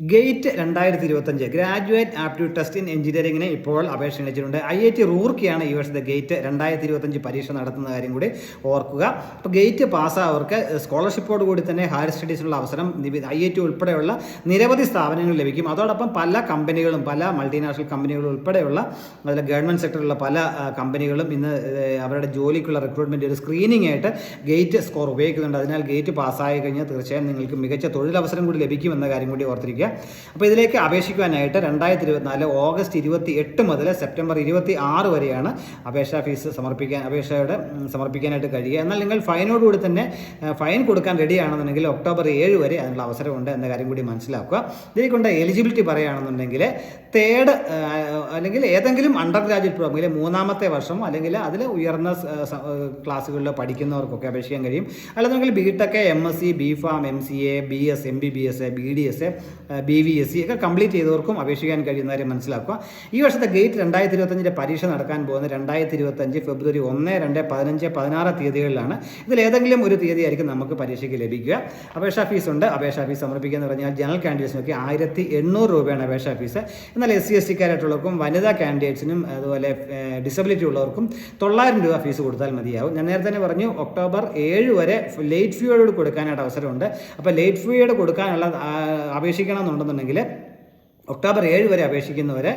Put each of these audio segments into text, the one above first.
Gate രണ്ടായിരത്തി ഇരുപത്തഞ്ച് graduate aptitude test in എഞ്ചിനീയറിംഗിന് ഇപ്പോൾ അപേക്ഷ ക്ഷണിച്ചിട്ടുണ്ട്. ഐ ഐ ടി റൂർക്കിയാണ് ഈ വർഷത്തെ ഗേറ്റ് രണ്ടായിരത്തി ഇരുപത്തഞ്ച് പരീക്ഷ നടത്തുന്ന കാര്യം കൂടി ഓർക്കുക. അപ്പോൾ ഗേറ്റ് പാസ്സായവർക്ക് സ്കോളർഷിപ്പോട് കൂടി തന്നെ ഹയർ സ്റ്റഡീസിനുള്ള അവസരം ഐ ഐ ടി ഉൾപ്പെടെയുള്ള നിരവധി സ്ഥാപനങ്ങൾ ലഭിക്കും. അതോടൊപ്പം പല കമ്പനികളും പല മൾട്ടിനാഷണൽ കമ്പനികളും ഉൾപ്പെടെയുള്ള അതിൽ ഗവൺമെന്റ് സെക്ടറിലുള്ള പല കമ്പനികളും ഇന്ന് അവരുടെ ജോലിക്കുള്ള റിക്രൂട്ട്മെന്റ് ഒരു സ്ക്രീനിങ് ആയിട്ട് ഗേറ്റ് സ്കോർ ഉപയോഗിക്കുന്നുണ്ട്. അതിനാൽ ഗേറ്റ് പാസ്സായി കഴിഞ്ഞാൽ തീർച്ചയായും നിങ്ങൾക്ക് മികച്ച തൊഴിലവസരം കൂടി ലഭിക്കുമെന്ന കാര്യം കൂടി ഓർത്തിരിക്കുക. അപ്പോൾ ഇതിലേക്ക് അപേക്ഷിക്കുവാനായിട്ട് രണ്ടായിരത്തി ഇരുപത്തിനാല് ഓഗസ്റ്റ് ഇരുപത്തി എട്ട് മുതൽ സെപ്റ്റംബർ ഇരുപത്തി ആറ് വരെയാണ് അപേക്ഷാ ഫീസ് സമർപ്പിക്കാൻ അപേക്ഷയുടെ സമർപ്പിക്കാനായിട്ട് കഴിയുക. എന്നാൽ നിങ്ങൾ ഫൈനോടുകൂടി തന്നെ ഫൈൻ കൊടുക്കാൻ റെഡിയാണെന്നുണ്ടെങ്കിൽ ഒക്ടോബർ ഏഴ് വരെ അതിനുള്ള അവസരമുണ്ട് എന്ന കാര്യം കൂടി മനസ്സിലാക്കുക. ഇതിലേക്കൊണ്ട് എലിജിബിലിറ്റി പറയുകയാണെന്നുണ്ടെങ്കിൽ തേർഡ് അല്ലെങ്കിൽ ഏതെങ്കിലും അണ്ടർ ഗ്രാജുവേറ്റ് അല്ലെങ്കിൽ മൂന്നാമത്തെ വർഷം അല്ലെങ്കിൽ അതിൽ ഉയർന്ന ക്ലാസ്സുകളിൽ പഠിക്കുന്നവർക്കൊക്കെ അപേക്ഷിക്കാൻ കഴിയും. അല്ലെന്നുണ്ടെങ്കിൽ B tech M S C B pharm M C A B S M B B S B A B D S B V S C complete ചെയ്തവർക്കും അപേക്ഷിക്കാൻ കഴിയുന്ന കാര്യം മനസ്സിലാക്കുക. ഈ വർഷത്തെ ഗേറ്റ് രണ്ടായിരത്തി ഇരുപത്തഞ്ചിന്റെ പരീക്ഷ നടക്കാൻ പോകുന്ന രണ്ടായിരത്തി ഇരുപത്തഞ്ച് ഫെബ്രുവരി ഒന്ന് രണ്ട് പതിനഞ്ച് പതിനാറ് തീയതികളിലാണ്. ഇതിൽ ഏതെങ്കിലും ഒരു തീയതി ആയിരിക്കും നമുക്ക് പരീക്ഷയ്ക്ക് ലഭിക്കുക. അപേക്ഷാ ഫീസ് ഉണ്ട്. അപേക്ഷാ ഫീസ് സമർപ്പിക്കുക എന്ന് പറഞ്ഞാൽ ജനറൽ കാൻഡിഡേറ്റ്സിനൊക്കെ ആയിരത്തി എണ്ണൂറ് രൂപയാണ് അപേക്ഷാ ഫീസ്. എന്നാൽ എസ് സി എസ് ടിക്കാരായിട്ടുള്ളവർക്കും വനിതാ കാൻഡിഡേറ്റ്സിനും അതുപോലെ ഡിസബിലിറ്റി ഉള്ളവർക്കും തൊള്ളായിരം രൂപ ഫീസ് കൊടുത്താൽ മതിയാവും. ഞാൻ നേരത്തെ തന്നെ പറഞ്ഞു ഒക്ടോബർ ഏഴ് വരെ ലേറ്റ് ഫീയോട് കൊടുക്കാനായിട്ട് അവസരമുണ്ട്. അപ്പോൾ ലേറ്റ് ഫീയോട് കൊടുക്കാനുള്ള ആ, അപേക്ഷിക്കണമെന്നുണ്ടെന്നുണ്ടെങ്കിൽ ഒക്ടോബർ ഏഴ് വരെ അപേക്ഷിക്കുന്നവരെ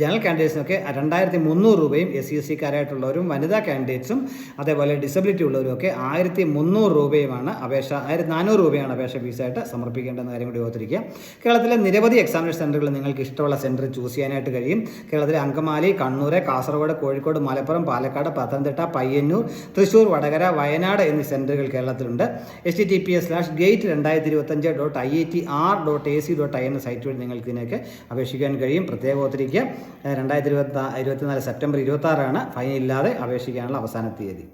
ജനറൽ കാൻഡിഡേറ്റ്സിനൊക്കെ രണ്ടായിരത്തി മുന്നൂറ് രൂപയും എസ് സി എസ് സിക്കാരായിട്ടുള്ളവരും വനിതാ കാൻഡിഡേറ്റ്സും അതേപോലെ ഡിസബിലിറ്റി ഉള്ളവരും ഒക്കെ ആയിരത്തി മുന്നൂറ് രൂപയുമാണ് അപേക്ഷ ആയിരത്തി നാനൂറ് രൂപയാണ് അപേക്ഷ ഫീസായിട്ട് സമർപ്പിക്കേണ്ടെന്ന കാര്യം കൂടി ഓർത്തിരിക്കുക. കേരളത്തിലെ നിരവധി എക്സാമിനേഷൻ സെന്ററുകൾ നിങ്ങൾക്ക് ഇഷ്ടമുള്ള സെന്റർ ചൂസ് ചെയ്യാനായിട്ട് കഴിയും. കേരളത്തിലെ അങ്കമാലി കണ്ണൂർ കാസർഗോഡ് കോഴിക്കോട് മലപ്പുറം പാലക്കാട് പത്തനംതിട്ട പയ്യന്നൂർ തൃശ്ശൂർ വടകര വയനാട് എന്നീ സെന്ററുകൾ കേരളത്തിലുണ്ട്. H T T P S slash gate രണ്ടായിരത്തി ഇരുപത്തഞ്ച് dot I I T R dot A C dot I എന്ന സൈറ്റ് വഴി നിങ്ങൾക്ക് ഇതിനൊക്കെ അപേക്ഷിക്കാൻ കഴിയും. പ്രത്യേകം ഒത്തിരിക്ക് രണ്ടായിരത്തി ഇരുപത്തി ഇരുപത്തിനാല് സെപ്റ്റംബർ ഇരുപത്തി ആറാണ് ഫൈൻ ഇല്ലാതെ അപേക്ഷിക്കാനുള്ള അവസാന തീയതി.